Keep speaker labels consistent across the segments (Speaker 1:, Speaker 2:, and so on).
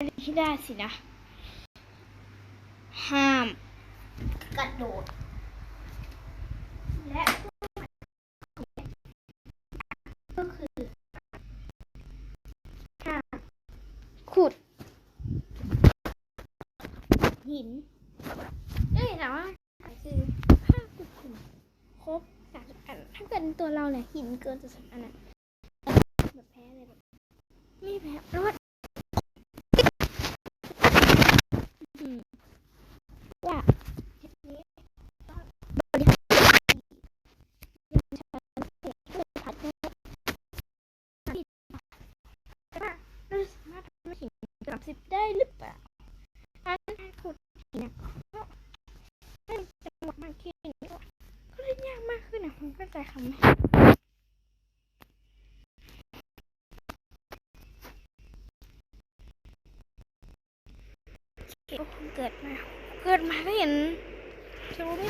Speaker 1: ที่ได้สินะ ห้าม
Speaker 2: กระโดด และก็คือ
Speaker 1: ห้ามขุด หินเอ้ยแต่ว่าคือห้ามขุดหินครบสามสิบอันถ้าเกิดตัวเราเนี่ยหินเกินจะสิบอันอะแบบแพ้เลยแบบไม่แพ้รอดอืมว่าทีนี้บริหารยังใช้ผัดได้ว่าเราสามารถทำให้หินสามสิบได้หรือเปล่าอันนั้นขุดหินเนี่ยก็ได้จังหวะมากขึ้นก็เล่นยากมากขึ้นนะคุณเข้าใจคำไหม โอเคเกิดมาเกิดมาก็เห็นจะรู้ไหม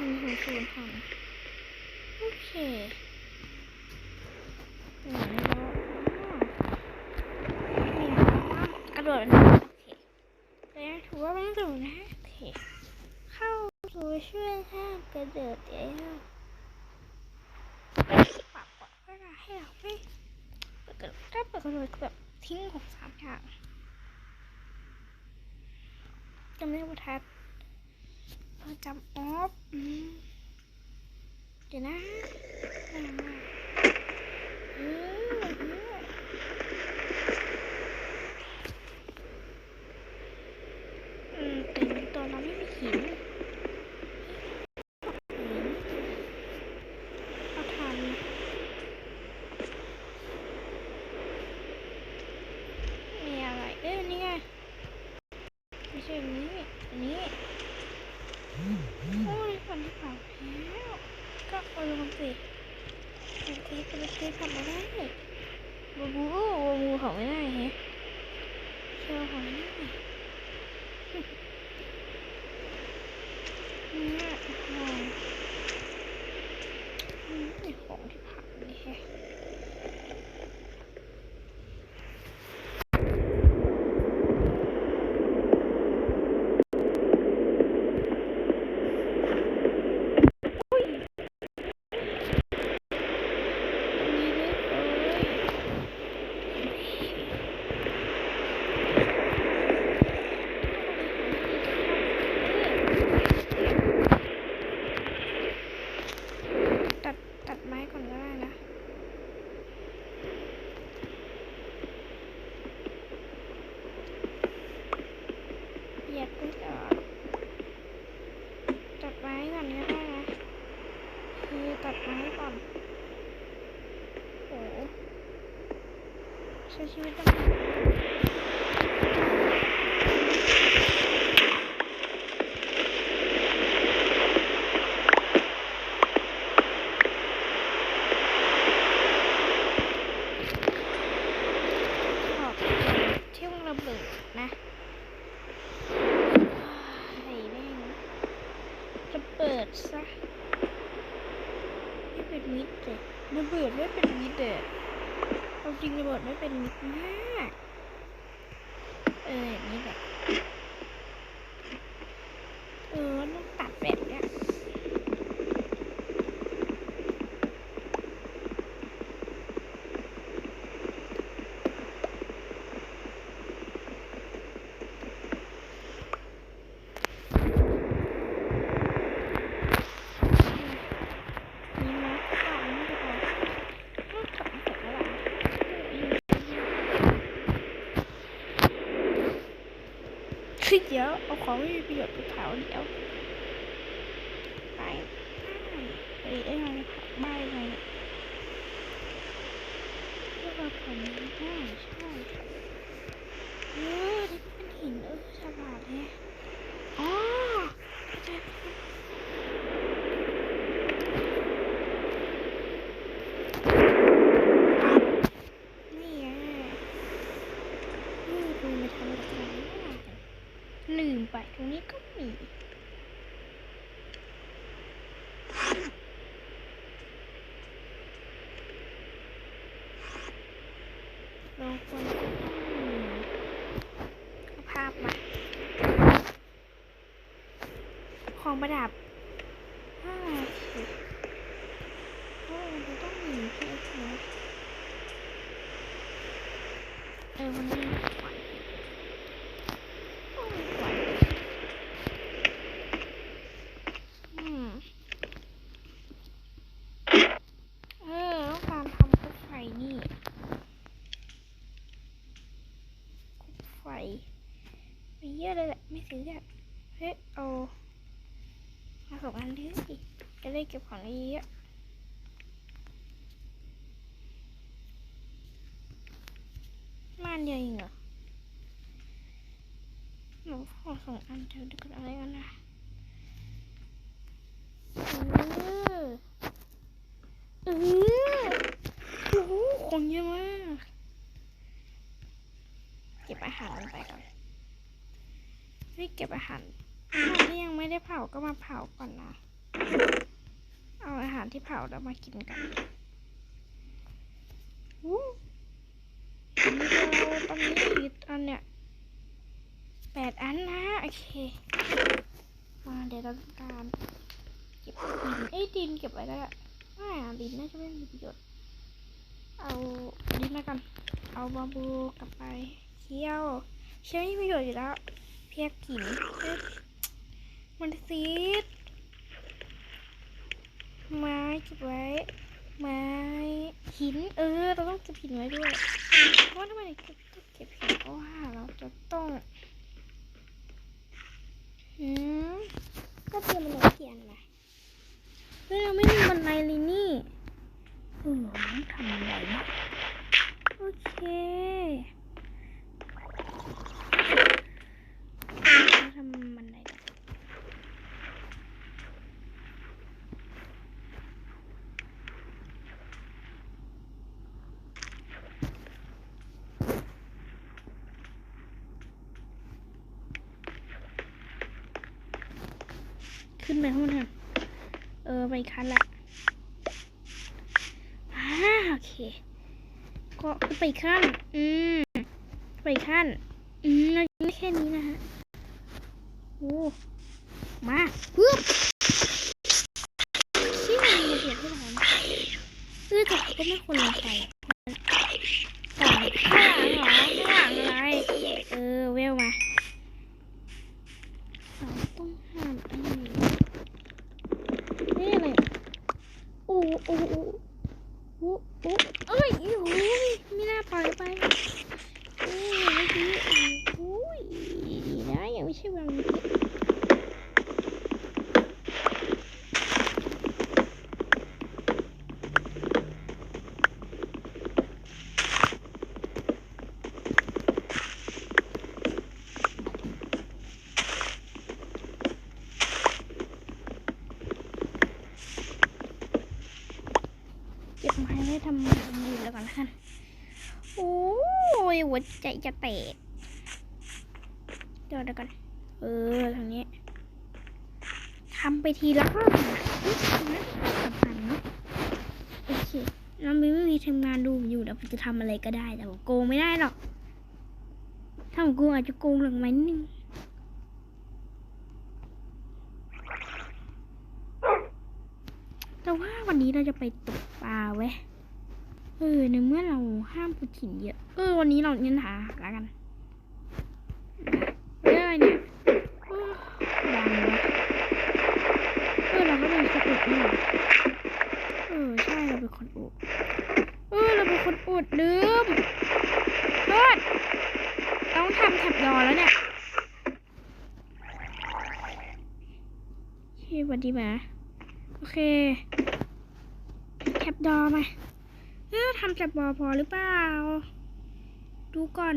Speaker 1: มันหัวศูนย์พันโอเคแล้วอ๋อนี่กระโดดนะโอเคแล้วถือว่าไม่ถูกนะโอเคเข้าสู่ช่วยห้ามกระโดดเองปรับก่อนเวลาให้เราไม่ เกิดถ้าเปิดกระโดดก็แบบทิ้งของสามอย่างจำได้ว่าทัดเพอจำออฟเดี๋ยวนะอืมอืมเอออืมแต่ในตัวเราไม่มีหินหินเอาทำมีอะไร เอ้ยนี่ไง ไม่ใช่อันนี้อันนี้ โอ้ยฝันที่เผาแล้ว ก็เอาลงสิบางทีก็ไม่เคยทำไม่ได้บูบูบูบูเขาไม่ได้แฮะเชื่อเขาไม่ได้เนี่ยอ๋ออืมไอ้ของที่ผ่านนี่แฮะ อุ้ยตรงนี้เลยเอ้ยตัดตัดไม้ก่อนก็ได้นะ เหยียบไปก่อนตัดไม้ก่อนก็ได้นะ คือตัดไม้ก่อน โอ้โหใช้ชีวิตต้องขอบเที่ยวระเบิดนะไอ้แม่งจะเปิดซะไม่เป็นมิตรเลยระเบิด ไม่เป็นมิตรเลยเอาจริงระเบิดไม่เป็นมิตรมาก เอออย่างนี้แบบ เออต้องตัดแบบเนี้ยมีมาร์คสามไม่พอต้องถอนเสร็จแล้วล่ะ คือเดี๋ยวเอาของไม่มีประโยชน์ไปเผาเดี๋ยวไปไปเอ้ยอะไรเผาใบอะไรเนี่ยเรียกว่าผมได้ใช่เออนี่ก็เป็นหินเออฉลาดแฮะอ๋อเข้าใจแล้ว นี่ไงนี่ดูมาทำกับเราลืมไปตรงนี้ก็มี เราควรจะต้องเอาภาพมา ของประดับห้าสิบโอ้เราต้องหนีเพชรนะเออวันนี้ขวัญโอ้ยขวัญอืมเออต้องการทำคุกไฟนี่คุกไฟมีเยอะเลยแหละไม่ซื้ออะเฮ้ยเอา มาสองอันดิจะได้เก็บของได้เยอะมาอันเดียวเองเหรอหนูขอสองอันเดียวดี๋ยวกันอะไรกันนะเออเออโอ้โหของเยอะมากเก็บอาหารไปก่อนเฮ้ยเก็บอาหาร ที่ยังไม่ได้เผาก็มาเผาก่อนนะ เอาอาหารที่เผาแล้วมากินกันอู้นี่เราตอนนี้อีกอันเนี่ยแปดอันนะโอเค มาเดี๋ยวเรางการเก็บดินเอ้ยดินเก็บไว้ได้ไม่อะดินน่าจะไม่มีประโยชน์ เอาดินมากัน เอาบาบูกลับไปเคี่ยวเคี่ยวมีประโยชน์อยู่แล้วเพียกกินเอ้ย มันซีดไม้เก็บไว้ ไม้หินเออ เราต้องเก็บหินไว้ด้วยเพราะทำไมเก็บต้องเก็บหินเพราะว่าเราจะต้องหืมก็เตรียมมันเขียนนะเฮ้ยเราไม่มีบันไดเลยนี่เออต้องทำอะไรนะโอเคเราทำบันไดกัน ขึ้ นไปข้างบนเออไปคันละอ่าโอเค ก็ไปขั้นอืมไปขั้นอืมไม่แค่นี้นะฮะโอ้มาปึ๊บที่มันมีเหตุที่ไหนเออแต่ก็ไม่ควรลงไปต่อข้างหลังเหรอข้างหลังอะไร เออ เวลมาเราต้องห้ามไอ้นี่นี่อะไรอะ โอ้โอ้โอ้โอ้โอ้เอ้ยโอ้ยไม่น่าปล่อยไปโอ้ยเมื่อกี้โอ้ยดีนะยังไม่ใช่วางผิด เก็บไม้ไว้ทำอย่างอื่นแล้วก่อนละกันโอ้ยหัวใจจะแตกเดี๋ยวเดี๋ยวก่อน เออทางนี้ทำไปทีละข้อนะสำคัญเนาะโอเคน้องมิ้ไม่มีทำงานดูอยู่เดี๋ยวผมจะทำอะไรก็ได้แต่ผมโกงไม่ได้หรอก ถ้าผมโกงอาจจะโกงหลังไม้นึงแต่ว่าวันนี้เราจะไปตก เออในเมื่อเราห้ามพูดถิ่นเยอะ เออ วันนี้เราเน้นหาแล้วกันเรื่องอเนี่ยเออดังวะเออเราก็เป็นคนอุดนี่เออใช่เราเป็นคนอุดเออเราเป็นคนอุดลืมโทษต้องทำแถบดอแล้วเนี่ยโอเคสวัสดีหมาโอเคแคปดอมา เออทำแคปบอพอหรือเปล่า ดูก่อน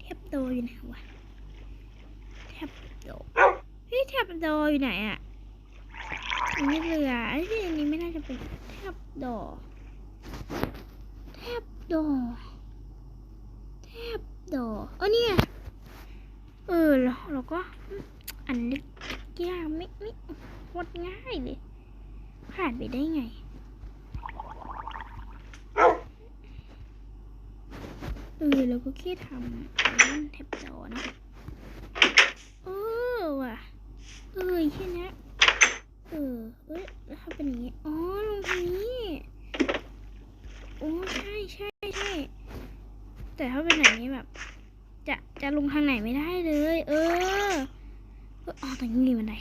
Speaker 1: แทบโดอยู่ไหนวะ แทบโดเฮ้ยแทบโดอยู่ไหนอะอันนี้เรือไอ้ที่อันนี้ไม่น่าจะเป็นแทบโดแทบโดแทบโดเออเนี่ยเออเราเราก็ อันเล็กยากไม่ไม่โคตรง่ายเลยผ่านไปได้ไง เออเราก็แค่ทำนั่นแทบจอนะเออว่ะ เออแค่เนี้ยเออเอ้ยแล้วถ้าเป็นอย่างงี้ อ๋อ ลงทางนี้โอ้ใช่ใช่ใช่ แต่ถ้าเป็นอย่างนี้แบบ จะจะลงทางไหนไม่ได้เลย เออเอออ๋อตรงนี้มีบันได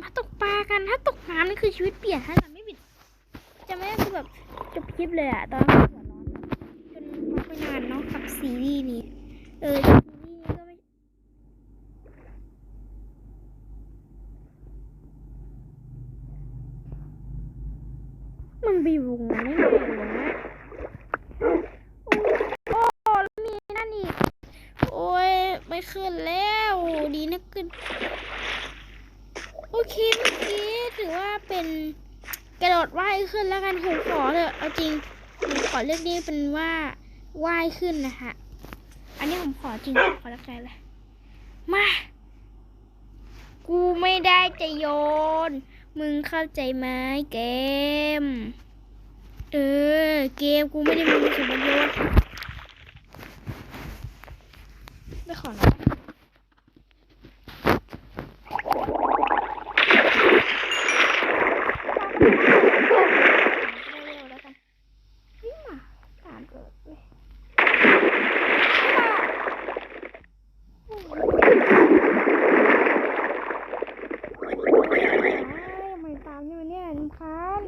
Speaker 1: มาตกปลากัน ถ้าตกน้ำนี่คือชีวิตเปลี่ยนถ้าจะไม่บิด จะไม่คือแบบ จบคลิปเลยอะตอนนั้นหัวร้อนจนพักไปนานเนาะกับซีรีส์นี้ เออซีรีส์นี้ก็ไม่มันไปอยู่ตรงนั้นได้ไงนะโอ้โอ้แล้วมีนั่นอีก โอ้ย ไม่ขึ้นแล้วโอ้ดีนะขึ้น โอเคเมื่อกี้ถือว่าเป็นกระโดดว่าย ขึ้นแล้วกันผมขอเถอะเอาจริงผมขอเลือกนี่เป็นว่าว่ายขึ้นนะคะอันนี้ผมขอจริงขอรักใจเลยมา กูไม่ได้จะโยน มึงเข้าใจไหมเกม เออ เกมกูไม่ได้มีส่วนประโยชน์ไม่ขอนะเร็วๆแล้วกันนี่มาตามเกิดเว้ยทำไมตามนี่มันเนี่ยรำคาญ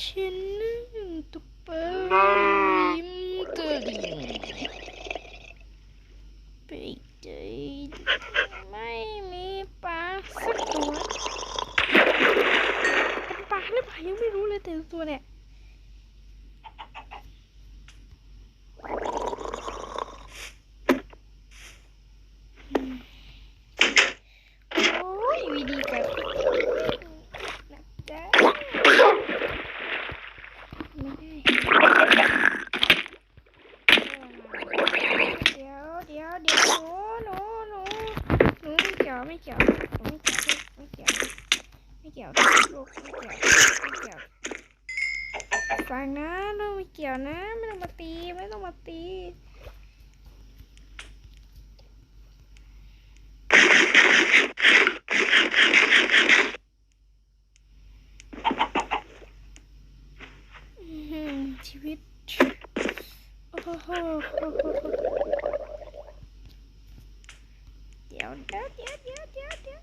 Speaker 1: ฉันนั่งตกปลาริมตลิ่งไปเจอไม่มีปลาสักตัวเป็นปลาหรือเปล่ายังไม่รู้เลยแต่ละตัวเนี่ย โอ้ยวิธีการนะจ๊ะไม่ได้ เดี๋ยวเดี๋ยวเดี๋ยวหนูหนูหนูหนูไม่เกี่ยวไม่เกี่ยวไม่เกี่ยวไม่เกี่ยวไม่เกี่ยวลูกไม่เกี่ยวไม่เกี่ยวฟังนะลูกไม่เกี่ยวนะ ไม่ต้องมาตีไม่ต้องมาตีอื้อหือชีวิตโอ้โห เดี๋ยวเดี๋ยวเดี๋ยวเดี๋ยวเดี๋ยวเดี๋ยว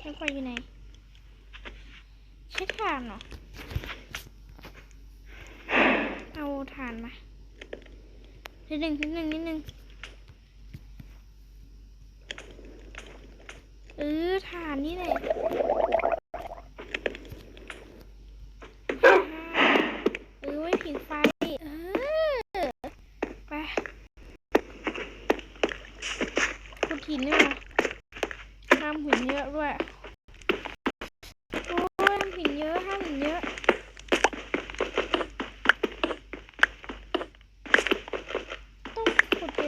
Speaker 1: แล้วไฟอยู่ไหนใช้ถ่านเหรอ เอาถ่านมานิดหนึ่งนิดหนึ่งนิดหนึ่งเออถ่านนี่แหละเออไว้ผิงไฟ เออ ไปขุดหินด้วยห้ามหินเยอะด้วย โอ้ยห้ามหินเยอะห้ามหินเยอะ ต้องขุดไปบนข้างๆโอ้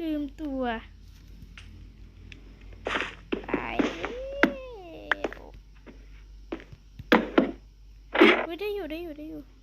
Speaker 1: ลืมตัวตายแล้วอุ๊ยได้อยู่ได้อยู่ได้อยู่